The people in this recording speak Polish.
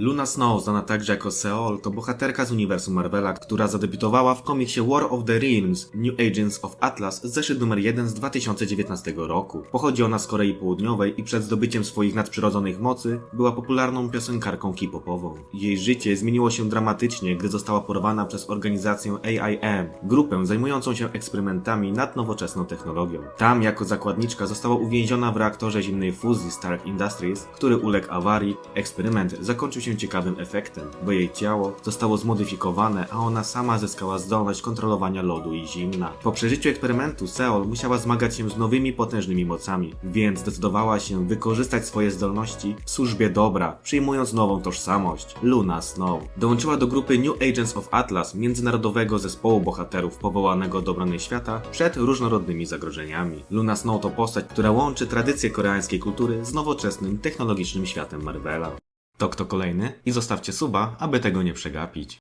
Luna Snow, znana także jako Seol, to bohaterka z uniwersum Marvela, która zadebiutowała w komiksie War of the Realms New Agents of Atlas, zeszyt numer 1 z 2019 roku. Pochodzi ona z Korei Południowej i przed zdobyciem swoich nadprzyrodzonych mocy była popularną piosenkarką hip-hopową. Jej życie zmieniło się dramatycznie, gdy została porwana przez organizację AIM, grupę zajmującą się eksperymentami nad nowoczesną technologią. Tam jako zakładniczka została uwięziona w reaktorze zimnej fuzji Stark Industries, który uległ awarii. Eksperyment zakończył się ciekawym efektem, bo jej ciało zostało zmodyfikowane, a ona sama zyskała zdolność kontrolowania lodu i zimna. Po przeżyciu eksperymentu Seol musiała zmagać się z nowymi potężnymi mocami, więc zdecydowała się wykorzystać swoje zdolności w służbie dobra, przyjmując nową tożsamość Luna Snow. Dołączyła do grupy New Agents of Atlas, międzynarodowego zespołu bohaterów powołanego do obrony świata przed różnorodnymi zagrożeniami. Luna Snow to postać, która łączy tradycje koreańskiej kultury z nowoczesnym, technologicznym światem Marvela. To kto kolejny? I zostawcie suba, aby tego nie przegapić.